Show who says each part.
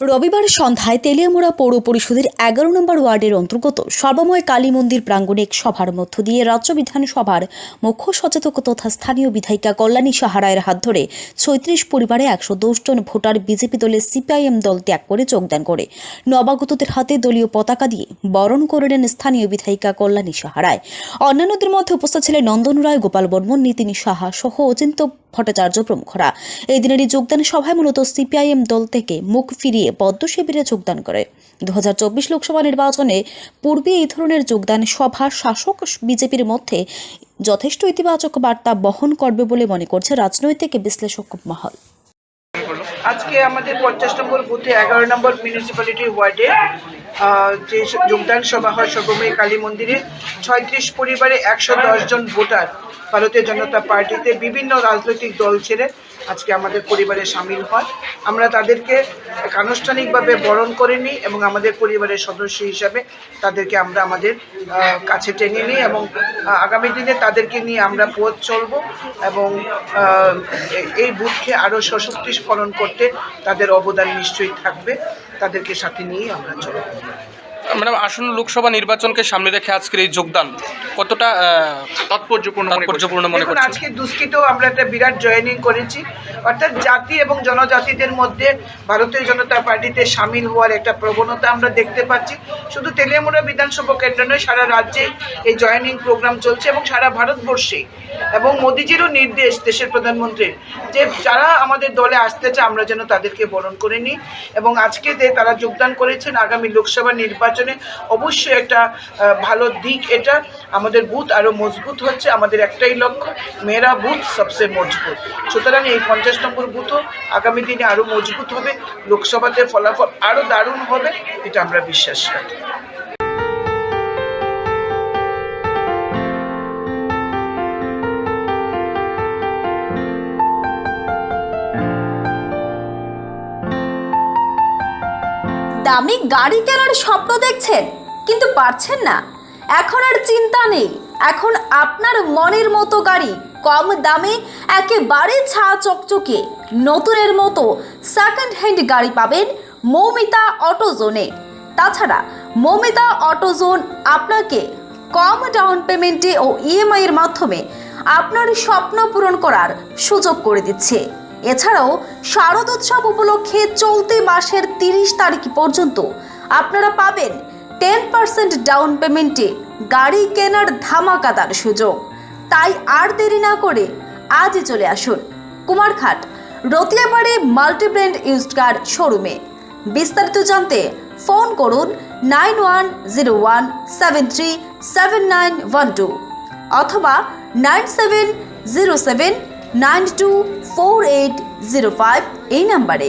Speaker 1: রবিবার সন্ধ্যায় তেলিয়ামুড়া পৌর পরিষদের এগারো নম্বর ওয়ার্ডের অন্তর্গত সর্বময় কালী মন্দির প্রাঙ্গণে এক সভার মধ্য দিয়ে রাজ্য বিধানসভার মুখ্য সচেতক তথা স্থানীয় বিধায়িকা কল্যাণী সাহারায়ের হাত ধরে ছয়ত্রিশ পরিবারে একশো দশ জন ভোটার বিজেপি দলের সিপিআইএম দল ত্যাগ করে যোগদান করে। নবাগতদের হাতে দলীয় পতাকা দিয়ে বরণ করে নেন স্থানীয় বিধায়িকা কল্যাণী সাহারায়। অন্যান্যদের মধ্যে উপস্থিত ছিলেন নন্দন রায়, গোপাল বর্মন, নীতিন সাহা সহ অচিন্ত ভট্টাচার্য প্রমুখরা। এই দিনের এই যোগদান সভায় মূলত সিপিআইএম দল থেকে মুখ ফিরিয়ে পদ্ম শিবিরে যোগদান করে। দুহাজার চব্বিশ লোকসভা নির্বাচনে পূর্বে এই ধরনের যোগদান সভা শাসক বিজেপির মধ্যে যথেষ্ট ইতিবাচক বার্তা বহন করবে বলে মনে করছে রাজনৈতিক বিশ্লেষক মহল।
Speaker 2: আজকে আমাদের পঞ্চাশ নম্বর বুথে এগারো নম্বর মিউনিসিপ্যালিটি ওয়ার্ডে যে যোগদান সভা হয় সর্বময়ী কালী মন্দিরে, ছয়ত্রিশ পরিবারে একশো দশ জন ভোটার ভারতীয় জনতা পার্টিতে বিভিন্ন রাজনৈতিক দল ছেড়ে আজকে আমাদের পরিবারে সামিল হয় আমরা তাদেরকে আনুষ্ঠানিকভাবে বরণ করে নিই এবং আমাদের পরিবারের সদস্য হিসাবে তাদেরকে আমরা আমাদের কাছে টেনে নিই এবং আগামী দিনে তাদেরকে নিয়ে আমরা পথ চলব এবং এই বুথকে আরও সশক্তিকরণ করতে তাদের অবদান নিশ্চয়ই থাকবে। তাদেরকে সাথে নিয়েই আমরা চলব।
Speaker 3: ম্যাডাম আসন্ন লোকসভা নির্বাচনকে সামনে রেখে আজকের এই যোগদান কতটা
Speaker 4: তাৎপর্যপূর্ণ মনে
Speaker 3: তাৎপর্যপূর্ণ মনে করছেন?
Speaker 2: আজকে দুষ্কৃতেও আমরা একটা বিরাট জয়েনিং করেছি। অর্থাৎ জাতি এবং জনজাতিদের মধ্যে ভারতীয় জনতা পার্টিতে সামিল হওয়ার একটা প্রবণতা আমরা দেখতে পাচ্ছি। শুধু তেলিয়ামুড়া বিধানসভা কেন্দ্র নয় সারা রাজ্যেই এই জয়েনিং প্রোগ্রাম চলছে এবং সারা ভারতবর্ষে। এবং মোদিজিরও নির্দেশ দেশের প্রধানমন্ত্রীর যে যারা আমাদের দলে আসতে চায় আমরা যেন তাদেরকে বরণ করে নিই। এবং আজকে যে তারা যোগদান করেছেন আগামী লোকসভা নির্বাচনে অবশ্যই একটা ভালো দিক এটা। আমাদের বুথ আরও মজবুত হচ্ছে, আমাদের একটাই লক্ষ্য, মেয়েরা বুথ সবচেয়ে মজবুত। সুতরাং এই পঞ্চাশ নম্বর বুথও আগামী দিনে আরও মজবুত হবে, লোকসভাতে ফলাফল আরও দারুণ হবে, এটা আমরা বিশ্বাস রাখি।
Speaker 1: দামি গাড়ি কেনার স্বপ্ন দেখছেন, কিন্তু পারছেন না। এখন আর চিন্তা নেই। এখন আপনার মনের মতো গাড়ি, কম দামে, একেবারে ছা চকচকে। নতুনের মতো সেকেন্ড হ্যান্ড গাড়ি পাবেন মৌমিতা অটোজোনে। তাছাড়া মৌমিতা অটোজোন আপনাকে কম ডাউন পেমেন্টে ও ইএমআইয়ের মাধ্যমে আপনার স্বপ্ন পূরণ করার সুযোগ করে দিচ্ছে। এছাড়াও শারদ উৎসব উপলক্ষে চলতি মাসের তিরিশ তারিখ পর্যন্ত আপনারা পাবেন টেন পার্সেন্ট ডাউন পেমেন্টে গাড়ি কেনার ধামাকাদার সুযোগ। তাই আর দেরি না করে আজই চলে আসুন Kumarghat Ratiabari multibrand used car শোরুমে বিস্তারিত জানতে ফোন করুন nine one zero one seven three seven nine one two অথবা nine seven zero seven nine two four eight zero five এই নাম্বারে।